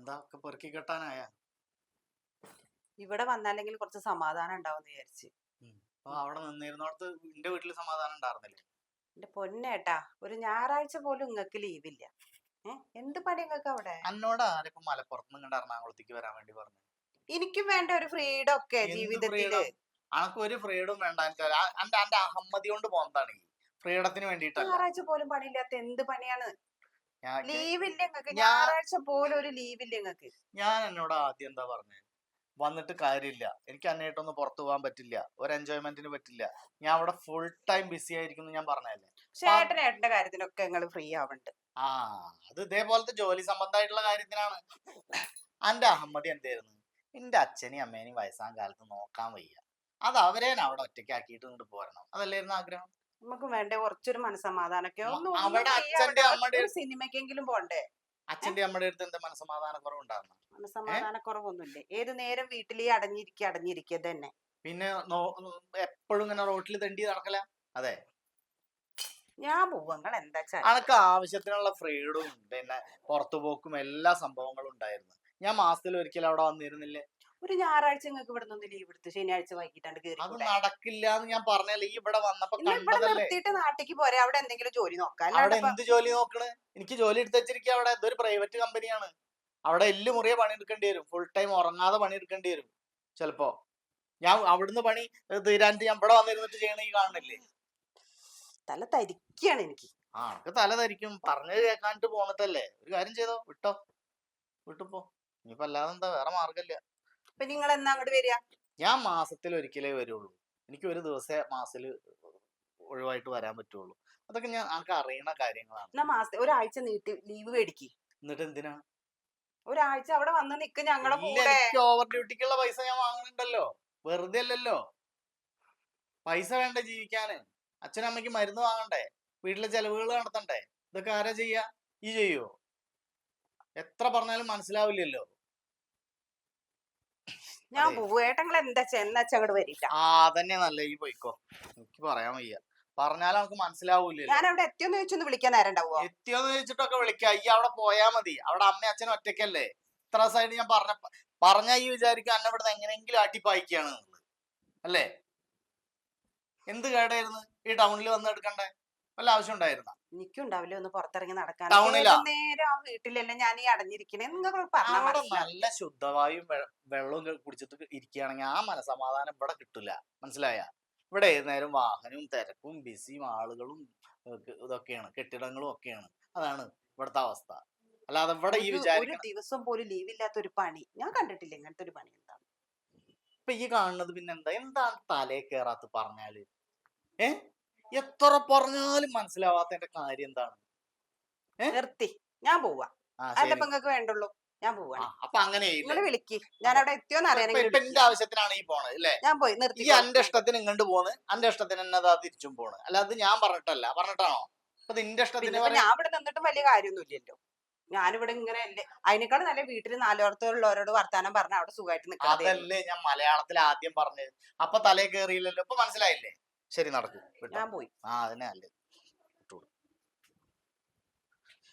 എന്താ ഒക്കെ പെറുക്കി കെട്ടാനായ? ഇവിടെ വന്നാലെങ്കിൽ കുറച്ച് സമാധാനം ഉണ്ടാവും വിചാരിച്ച്. അപ്പൊ അവിടെ നിന്നിരുന്നോടത്ത് എന്റെ വീട്ടിൽ സമാധാനം ഉണ്ടായിരുന്നില്ലേ? എന്റെ പൊന്നേട്ടാ ഒരു ഞായറാഴ്ച പോലും ഇങ്ങക്ക് ലീവില്ല എന്ത് പണി ഇങ്ങക്ക് അവിടെ? എന്നോട് ആരിപ്പോ മലപ്പുറത്ത് നിന്ന് എറണാകുളത്തേക്ക് വരാൻ വേണ്ടി പറഞ്ഞു എനിക്കും വേണ്ട ഒരു ഫ്രീഡം ഒക്കെ ജീവിതത്തിൽ. അനക്ക് ഒരു ഫ്രീഡും വേണ്ട. എന്റെ അന്റെ അഹമ്മതി കൊണ്ട് പോകുന്നതാണ് ഫ്രീഡത്തിന് വേണ്ടിയിട്ടല്ല. ഞായറാഴ്ച പോലും പണിയില്ലാത്ത എന്ത് പണിയാണ്? ലീവില്ല ഇങ്ങക്ക്? ഞാൻ- ഞായറാഴ്ച പോലും ഒരു ലീവില്ല ഞാൻ എന്നോട് ആദ്യം എന്താ പറഞ്ഞത് വന്നിട്ട് കാര്യമില്ല. എനിക്ക് അന്നേട്ടൊന്നും പുറത്തു പോകാൻ പറ്റില്ല. ഒരു എൻജോയ്മെന്റിന് പറ്റില്ല. ഞാൻ അവിടെ ഫുൾ ടൈം ബിസി ആയിരിക്കും ഞാൻ പറഞ്ഞല്ലേ ചേട്ടൻ ഏട്ടന്റെ കാര്യത്തിനൊക്കെ നിങ്ങൾ ഫ്രീ ആവണ്ട്. ആ അത് ഇതേപോലത്തെ ജോലി സംബന്ധമായിട്ടുള്ള കാര്യത്തിനാണ്. അന്റെ അഹമ്മദി എന്തായിരുന്നു? എന്റെ അച്ഛനെയും അമ്മേനെയും വയസ്സാം കാലത്ത് നോക്കാൻ വയ്യ. അത് അവരേനെ അവിടെ ഒറ്റയ്ക്കാക്കിയിട്ട് ഇങ്ങോട്ട് പോരണം. അതല്ലായിരുന്നു ആഗ്രഹം? നമുക്ക് വേണ്ടേ കുറച്ചൊരു മനസമാധാനമൊക്കെ സിനിമക്കെങ്കിലും ഒന്ന് പോണ്ടേ? അച്ഛന്റെ അമ്മയുടെ അടുത്ത് എന്താ മനസ്സമാധാന കുറവുണ്ടായിരുന്നു മനസമാധാനക്കുറവൊന്നുമില്ലേ ഏത് നേരം വീട്ടിൽ അടഞ്ഞിരിക്കുക അടഞ്ഞിരിക്കുക തന്നെ. പിന്നെ എപ്പോഴും ഇങ്ങനെ റോട്ടിൽ തണ്ടി നടക്കല? അതെ. ഞാൻ പോവുക എന്താ അനക്ക് ആവശ്യത്തിനുള്ള ഫ്രീഡും പിന്നെ പുറത്തുപോക്കും എല്ലാ സംഭവങ്ങളും ഉണ്ടായിരുന്നു. ഞാൻ മാസത്തിൽ ഒരിക്കലും അവിടെ വന്നിരുന്നില്ലേ? ഒരു ഞായറാഴ്ച നിങ്ങൾക്ക് ഇവിടെ നിന്ന് ലീവ് എടുത്ത് ശനിയാഴ്ച വൈകിട്ടാണ്ട് കേറി അത് നടക്കില്ല എന്ന് ഞാൻ പറഞ്ഞല്ലേ ഈ ഇവിടെ വന്നപ്പോ ഇവിടെ കണ്ടതല്ലേ? നിർത്തിയിട്ട് നാട്ടിക്ക് പോരെ അവിടെ എന്തെങ്കിലും ജോലി നോക്കാം. അവിടെ അല്ലാണ്ട് ഇപ്പൊ എന്ത് ജോലി നോക്കണ്? എനിക്ക് ജോലി എടുത്ത് വെച്ചിരിക്കുക അവിടെ ഇതൊരു പ്രൈവറ്റ് കമ്പനിയാണ് അവിടെ എല്ല് മുറിയെ പണിയെടുക്കേണ്ടി വരും ഫുൾ ടൈം ഉറങ്ങാതെ പണിയെടുക്കേണ്ടി വരും. ചിലപ്പോ ഞാൻ അവിടുന്ന് പണി തീരാനിട്ട് ഞാൻ ഇവിടെ വന്നിരുന്നിട്ട് ചെയ്യണ ഈ കാണുന്നില്ലേ? തല തരിക്കാണ് എനിക്ക്. ആ തല ധരിക്കും പറഞ്ഞു കേൾക്കാനിട്ട് പോന്നിട്ടല്ലേ? ഒരു കാര്യം ചെയ്തോ വിട്ടോ. വിട്ടുപോ ഇനിയിപ്പോ അല്ലാതെ എന്താ വേറെ മാർഗമില്ല ഇപ്പൊ നിങ്ങൾ എന്നാ അങ്ങോട്ട് വരിക? ഞാൻ മാസത്തിൽ ഒരിക്കലേ വരുള്ളൂ. എനിക്ക് ഒരു ദിവസേ മാസത്തിൽ ഒഴിവായിട്ട് വരാൻ പറ്റുള്ളൂ. അതൊക്കെ ഞാൻ ആൾക്ക് അറിയണ കാര്യങ്ങളാണ്. എന്നാ മാസത്തെ ഒരാഴ്ച നീട്ടി ലീവ് മേടിക്കി. എന്നിട്ട് എന്തിനാ? ഒരാഴ്ച അവിടെ വന്ന് നിക്ക് ഞങ്ങളെ കൂടെ. ഓവർ ഡ്യൂട്ടിക്കുള്ള പൈസ ഞാൻ വാങ്ങുന്നുണ്ടല്ലോ വെറുതെ അല്ലല്ലോ. പൈസ വേണ്ട ജീവിക്കാന്. അച്ഛനമ്മയ്ക്ക് മരുന്ന് വാങ്ങണ്ടേ? വീട്ടിലെ ചെലവുകൾ നടത്തണ്ടേ? ഇതൊക്കെ ആരാ ചെയ്യാ? ഈ ചെയ്യോ? എത്ര പറഞ്ഞാലും മനസ്സിലാവില്ലല്ലോ. ഞാൻ അതെ. പോവും ഏട്ടങ്ങൾ എന്താ ചെന്നച്ച അങ്ങോട്ട് വരില്ല ആ അതന്നെ നല്ല ഈ പോയിക്കോ. എനിക്ക് പറയാൻ വയ്യ. പറഞ്ഞാൽ നമുക്ക് മനസ്സിലാവൂല ഞാൻ അവിടെ എത്തിയോന്ന് ചോദിച്ചൊന്ന് വിളിക്കാൻ നേരം ഉണ്ടാവുമോ എത്തിയോന്ന് ചോദിച്ചിട്ടൊക്കെ വിളിക്കാം. ഈ അവിടെ പോയാ മതി. അവിടെ അമ്മ അച്ഛൻ ഒറ്റയ്ക്കല്ലേ ഇത്ര ദിവസമായിട്ട് ഞാൻ പറഞ്ഞ പറഞ്ഞ ഈ വിചാരിക്കും അന്നെ ഇവിടുന്ന് എങ്ങനെയെങ്കിലും ആട്ടിപ്പായിക്കാണ് അല്ലേ? എന്ത് കേടായിരുന്നു? ഈ ടൗണിൽ വന്ന് എടുക്കണ്ടേ? വല്ല ആവശ്യം ഉണ്ടായിരുന്ന? എനിക്കും ഉണ്ടാവില്ല. ഒന്ന് പുറത്തിറങ്ങി നടക്കാൻ ടൗണിലാ? ഏത് ആ വീട്ടിലല്ലേ ഞാൻ ഈ അടഞ്ഞിരിക്കണേ നിങ്ങൾ അവിടെ നല്ല ശുദ്ധവായും വെള്ളവും കുടിച്ചിട്ട് ഇരിക്കുകയാണെങ്കിൽ ആ മനസമാധാനം ഇവിടെ കിട്ടില്ല മനസ്സിലായ? ഇവിടെ ഏത് നേരം വാഹനവും തിരക്കും ബിസിയും ആളുകളും ഇതൊക്കെയാണ്. കെട്ടിടങ്ങളും ഒക്കെയാണ്. അതാണ് ഇവിടുത്തെ അവസ്ഥ. അല്ലാതെ ഇവിടെ ഈ ഒരു- വിചാരിക്കണം ദിവസം പോലും ലീവ് ഇല്ലാത്ത ഒരു പണി. ഞാൻ കണ്ടിട്ടില്ല ഇങ്ങനത്തെ ഒരു പണി എന്താണ് ഇപ്പൊ ഈ കാണുന്നത് പിന്നെ എന്താ? എന്താണ് തലേ കേറാത്ത പറഞ്ഞാൽ? ഏ? എത്ര പറഞ്ഞാലും മനസ്സിലാവാത്തതിന്റെ കാര്യം എന്താണ്? നിർത്തി. ഞാൻ പോവാ. അല്ല വേണ്ടുള്ളൂ. ഞാൻ പോവാണ്. പോവാ അപ്പൊ അങ്ങനെ വിളിക്ക്. ഞാൻ അവിടെ എത്തിയോന്ന് അറിയാനെങ്കിൽ ആവശ്യത്തിനാണ് ഈ പോണത് അല്ലേ ഞാൻ പോയി ഈ നിർത്തി എന്റെ ഇഷ്ടത്തിന് ഇങ്ങോട്ട് പോണ്. എന്റെ ഇഷ്ടത്തിന് എന്നെ അതാ തിരിച്ചും പോണ്. അത് ഞാൻ പറഞ്ഞിട്ടല്ല. പറഞ്ഞിട്ടാണോ? അപ്പൊ നിന്റെ ഇഷ്ടത്തിന് ഞാൻ ഇവിടെ നിന്നിട്ട് വലിയ കാര്യമൊന്നുമില്ലല്ലോ. ഞാനിവിടെ ഇങ്ങനെ അല്ലേ അതിനേക്കാൾ നല്ല വീട്ടിൽ നാലോടത്തുള്ളവരോട് വർത്താനം പറഞ്ഞ അവിടെ സുഖമായിട്ട് നിൽക്കാതെ അതല്ലേ ഞാൻ മലയാളത്തിൽ ആദ്യം പറഞ്ഞത്. അപ്പൊ തലേ കേറിയില്ലല്ലോ. ഇപ്പൊ മനസ്സിലായില്ലേ? ശരി നടക്കും. ഞാൻ പോയി. ആ അതിനെ അല്ലേ